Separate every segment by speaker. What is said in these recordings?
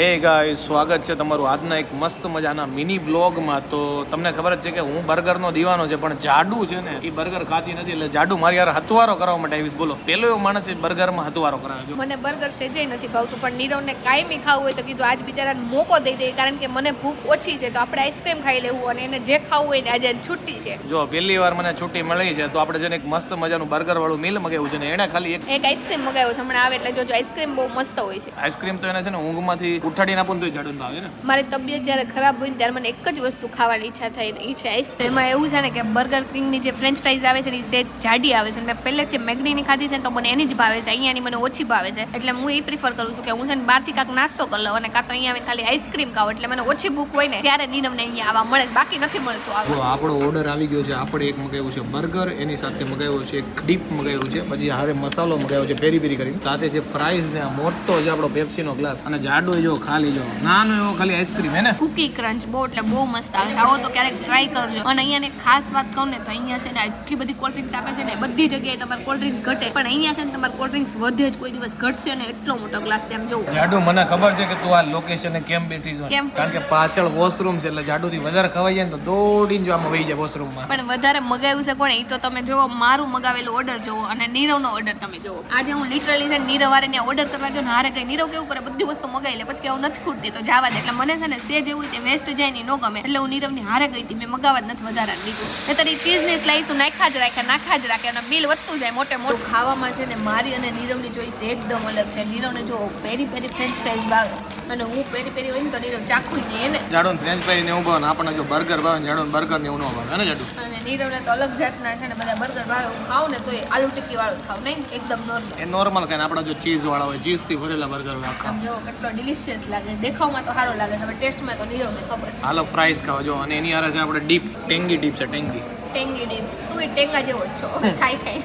Speaker 1: હે ગાય સ્વાગત છે તમારું આજના એક મસ્ત મજાના મિની વ્લોગમાં. તો તમને ખબર જ છે કે હું બર્ગરનો દીવાનો છે પણ જાડુ છે ને એ બર્ગર ખાતી નથી એટલે જાડુ મારી યાર હથવારો કરવા માટે આવીશ. બોલો પેલો એવો માણસ છે બર્ગરમાં હતવારો કરાવે છે.
Speaker 2: મને બર્ગર સેજે નથી ભાવતું પણ નીરવને કાયમી ખાવું હોય તો કીધું આજ બિચારાને મોકો દઈ દઈએ કારણ કે મને ભૂખ ઓછી છે તો આપણે આઈસ્ક્રીમ ખાઈ લેવું અને એને જે ખાવું હોય ને આજે છુટ્ટી છે.
Speaker 1: જો પહેલી વાર મને છુટ્ટી મળી છે તો આપણે છે ને એક મસ્ત મજાનું બર્ગર વાળું મિલ મગાવ્યું છે ને એને ખાલી એક
Speaker 2: એક આઈસ્ક્રીમ મગાવ્યો છે હમણાં આવે એટલે જો આઈસ્ક્રીમ બહુ મસ્ત હોય છે.
Speaker 1: આઈસ્ક્રીમ તો એને છે ને ઊંઘમાંથી ઉઠાડીને આપું તોય જાડુ ભાવે ને?
Speaker 2: મારી તબિયત જ્યારે ખરાબ હોય ને ત્યારે મને એક જ વસ્તુ ખાવાની ઈચ્છા થઈ ને એ છે એમાં એવું છે ને કે બર્ગર કિંગની જે ફ્રેન્ચ ફ્રાઈઝ આવે છે ને એ સેજ જાડી આવે છે મેં પહેલેથી મેગડીની ખાધી છે ને તો મને એની જ ભાવે છે. અહીંયાની મને ઓછી ભાવે છે. એટલે હું એ પ્રિફર કરું છું કે હું છે ને બહારથી કાંક નાસ્તો કરી લઉં અને કાં તો અહીંયા ખાલી આઈસ્ક્રીમ ખાવ એટલે મને ઓછી ભૂખ હોય ને ત્યારે નીરવને અહીંયા આવવા મળે બાકી નથી મળતું આવું
Speaker 1: આપણો ઓર્ડર આવી ગયો છે આપણે એક મગાવ્યું છે બર્ગર એની સાથે મગાવ્યું છે એક ડીપ મગાવ્યું છે પછી હારે મસાલો મગાવ્યો છે પેરી પેરી કરીને. સાથે છે ફ્રાઈઝ ને આ મોટો છે આપણો પેપ્સીનો ગ્લાસ અને જાડો જો ખાલી જો. નાનો એવો ખાલી આઈસ્ક્રીમ હે ને?
Speaker 2: કુકી ક્રંચ બહુ એટલે બહુ મસ્ત આવે આવો તો ક્યારેક ટ્રાય કરજો. અને અહીંયા ને ખાસ વાત કહું ને તો અહીંયા છે ને આટલી બધી કોલ્ડ ડ્રિંક્સ આપે છે ને બધી જગ્યાએ તમારે કોલ્ડ ડ્રિંક્સ ઘટે. પણ અહીંયા છે ને તમારે કોલ્ડ ડ્રિંક્સ વધે જ કોઈ દિવસ ઘટશે ને એટલો મોટો ગ્લાસ છે એમ જોવો.
Speaker 1: જાડુ મને ખબર છે કે તું આ લોકેશન કેમ બેઠી છો?
Speaker 2: કેમ?
Speaker 1: કારણ કે પાછળ વોશરૂમ છે એટલે જાડુ થી વધારે ખવાઈ જાય ને તો દોડીને જો આમાં વહી જાય વોશરૂમમાં.
Speaker 2: પણ વધારે મગાવ્યું છે કોણે? એ તો તમે જુઓ મારું મગાવેલું ઓર્ડર જોવો અને નીરવનો ઓર્ડર તમે જોવો. આજે હું લિટરલી છે ને નીરવ વારે ઓર્ડર કરવા જો ને હારે કઈ નીરવ કેવું કરે? બધી વસ્તુ મગાવી લે. પછી કે હું નથી ખૂટતી તો જવા દે. એટલે મને છે ને સેજ એવું તે વેસ્ટ જાય ને નો ગમે. એટલે હું નીરવની હારે ગઈ હતી મેં મગાવવા જ નથી વધારે લીધું. એ તારી ચીઝની સ્લાઈસ નાખ્યા જ રાખે નાખા જ રાખે અને બિલ વધતું જાય મોટે મોટું. ખાવામાં છે ને મારી અને નીરવની ચોઈસ એકદમ અલગ છે. નીરવને જો પેરી પેરી ફ્રેન્ચ ફ્રાઈઝ ભાવે અને હું પેરી પેરી હોય ને તો નીરવ ચાખું ને એને.
Speaker 1: જાડો ફ્રેન્ચ ફ્રાઈઝ ને એવું ભાવે આપણને જો બર્ગર ભાવે જાડો જાડુ બર્ગર ને એવું ન ભાવે. અને ને
Speaker 2: અને નીરવને તો અલગ જાતના છે ને બધા બર્ગર ભાવે. હું ખાઉં ને તો એ આલુ ટિક્કી વાળો ખાવ ખાઉં નહીં? એકદમ નોર્મલ
Speaker 1: એ નોર્મલ ખાય આપણા જો ચીઝ વાળા હોય ચીઝથી ભરેલા બર્ગર હોય આખા.
Speaker 2: આમ જો કેટલો ડિલિશિયસ લાગે. દેખાવમાં તો સારો લાગે તમે ટેસ્ટમાં તો નીરવને ખબર.
Speaker 1: હાલો ફ્રાઈઝ ખાવ. જો અને એની હારે છે આપણે ડીપ ટેંગી ડીપ છે ટેંગી.
Speaker 2: Tangy deep. તું એ ટેંગા જેવો જ છો. ખાઈ ખાઈ.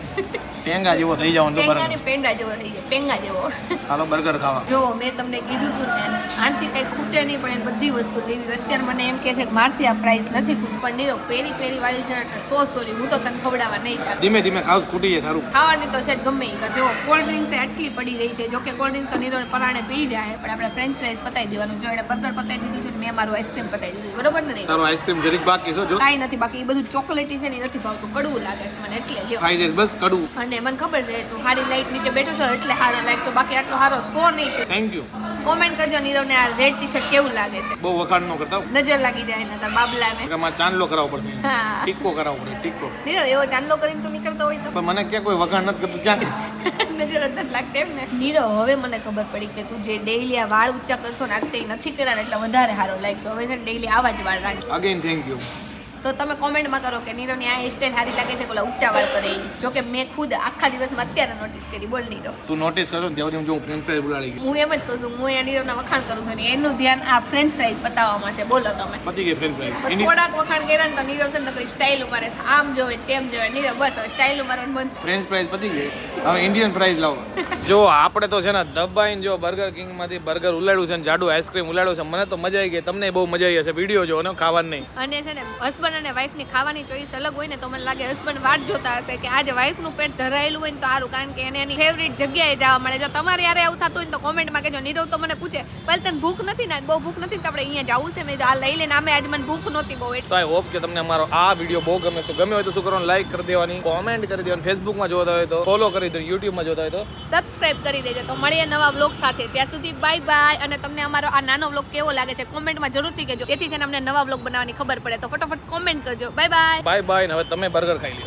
Speaker 1: ટેંગા જેવો થઈ જવાનું તો
Speaker 2: ને પેંડા જેવો થઈ જાય પેંગા જેવો.
Speaker 1: હાલો બર્ગર ખાવા.
Speaker 2: જો મેં તમને કીધું હતું ને આનથી કંઈ ખૂટે નહીં પણ એ બધી વસ્તુ લેવી અત્યારે મને એમ કે છે કે મારથી આ ફ્રાઈસ નથી ખૂટ પણ નીરો પેરી પેરી વાળી છે એટલે સો સોરી હું તો તને ખવડાવવા નહીં
Speaker 1: ધીમે ધીમે ખાવ ખૂટી જાય તારું.
Speaker 2: ખાવાની તો છે ગમે એ કર. જો કોલ્ડ ડ્રિંક્સ આટલી પડી રહી છે. જો કે કોલ્ડ ડ્રિંક્સ તો નીરો પરાણે પી જાય પણ આપણે ફ્રેન્ચ ફ્રાઈસ પતાવી દેવાનું. જો એને બર્ગર પતાવી દીધું છે મેં મારું આઈસ્ક્રીમ પતાવી દીધું બરોબર ને નહીં?
Speaker 1: તારું આઈસ્ક્રીમ જરીક બાકી છે જો.
Speaker 2: કાંઈ નથી બાકી એ બધું ચોકલેટી છે ને નથી ભાવતું કડવું લાગે છે મને એટલે લ્યો.
Speaker 1: બસ કડવું.
Speaker 2: અને મને ખબર છે તું હારી લાઈટ નીચે બેઠો છો એટલે સારો લાગતો બાકી આટલો સારો સો નહીં
Speaker 1: થેન્ક યુ
Speaker 2: કોમેન્ટ કરજો નીરવને આ રેડ ટી શર્ટ કેવું લાગે છે.
Speaker 1: બહુ વખાણ નો કરતા
Speaker 2: નજર લાગી જાય ને તાર બાબલાને.
Speaker 1: કે મારે ચાંદલો કરાવવો પડશે.
Speaker 2: હા.
Speaker 1: ટીકો કરાવવો પડે ટીકો.
Speaker 2: નીરવ એવો ચાંદલો કરીને તું નીકળતો હોય તો.
Speaker 1: પણ મને ક્યાં કોઈ વખાણ નથી કરતું ક્યાં
Speaker 2: નજર નથી લાગતી એમ ને નીરવ હવે મને ખબર પડી કે તું જે ડેઈલી આ વાળ ઊંચા કરશો ને આ નથી કર્યા એટલે વધારે સારો લાગશે હવે છે ડેઈલી આવા જ વાળ રાખજો.
Speaker 1: અગેન થેન્ક યુ
Speaker 2: તો તમે કોમેન્ટમાં કરો કે નીરવની આ હેરસ્ટાઈલ સારી લાગે છે કે ઊંચા વાળ કરે જો કે મેં ખુદ આખા દિવસમાં અત્યારે નોટિસ કરી બોલ નીરવ.
Speaker 1: તું નોટિસ કરો ને ત્યાં હું ફ્રેન્ચ ફ્રાઈઝ બોલાડી ગઈ
Speaker 2: હું એમ જ કહું છું હું અહીંયા નીરવના વખાણ કરું છું અને એનું ધ્યાન આ ફ્રેન્ચ ફ્રાઈઝ બતાવવામાં છે. બોલો તમે.
Speaker 1: પતી ગઈ ફ્રેન્ચ ફ્રાઈઝ
Speaker 2: થોડાક વખાણ કર્યા ને તો નીરવ છે ને નકરી સ્ટાઇલ ઉમારે આમ જોવે તેમ જોવે. નીરવ બસ સ્ટાઈલ સ્ટાઇલ ઉમારવાનું બંધ.
Speaker 1: ફ્રેન્ચ ફ્રાઈઝ પતી ગઈ. હવે ઇન્ડિયન ફ્રાઈઝ લાવો. જો આપણે તો છે ને દબાઈને જો બર્ગર કિંગમાંથી બર્ગર ઉલાડ્યું છે ને જાડુ આઈસ્ક્રીમ ઉલાડ્યું છે મને તો મજા આવી ગઈ. તમને બહુ મજા આવી હશે. વીડિયો જો ને ખાવાનું. નહીં
Speaker 2: અને છે ને હસબન્ડ અને વાઈફની ખાવાની ચોઈસ અલગ હોય ને તો મને લાગે હસબન્ડ વાટ જોતા હશે કે આજે વાઈફનું પેટ ધરાયેલું હોય ને તો સારું કારણ કે એને એની ફેવરિટ જગ્યાએ જવા મળે. જો તમારે યારે આવું થતું હોય ને તો કોમેન્ટમાં કહેજો. નીરવ તો મને પૂછે પહેલા તને ભૂખ નથી ને? બહુ ભૂખ નથી તો આપણે અહીંયા જવું છે? મેં આ લઈ લઈને આમે આજે મને ભૂખ નહોતી બહુ એટલે.
Speaker 1: આઈ હોપ કે તમને અમારો આ વીડિયો બહુ ગમે છે. ગમે હોય તો શું કરવાનું લાઈક કરી દેવાની કોમેન્ટ કરી દેવાની. ફેસબુકમાં જોતા હોય તો ફોલો કરી દો યુટ્યુબમાં જોતા હોય તો.
Speaker 2: સબસ્ક્રાઇબ કરી દેજો. તો મળીએ નવા બ્લોગ સાથે. ત્યાં સુધી બાય બાય અને તમને અમારો આ નાનો બ્લોગ કેવો લાગે છે કોમેન્ટમાં જરૂરથી કહેજો. તેથી છે ને અમને નવા બ્લોગ બનાવવાની ખબર પડે. તો ફટાફટ કોમેન્ટ કરજો. Bye bye.
Speaker 1: બાય બાય હવે તમે બર્ગર ખાઈ લો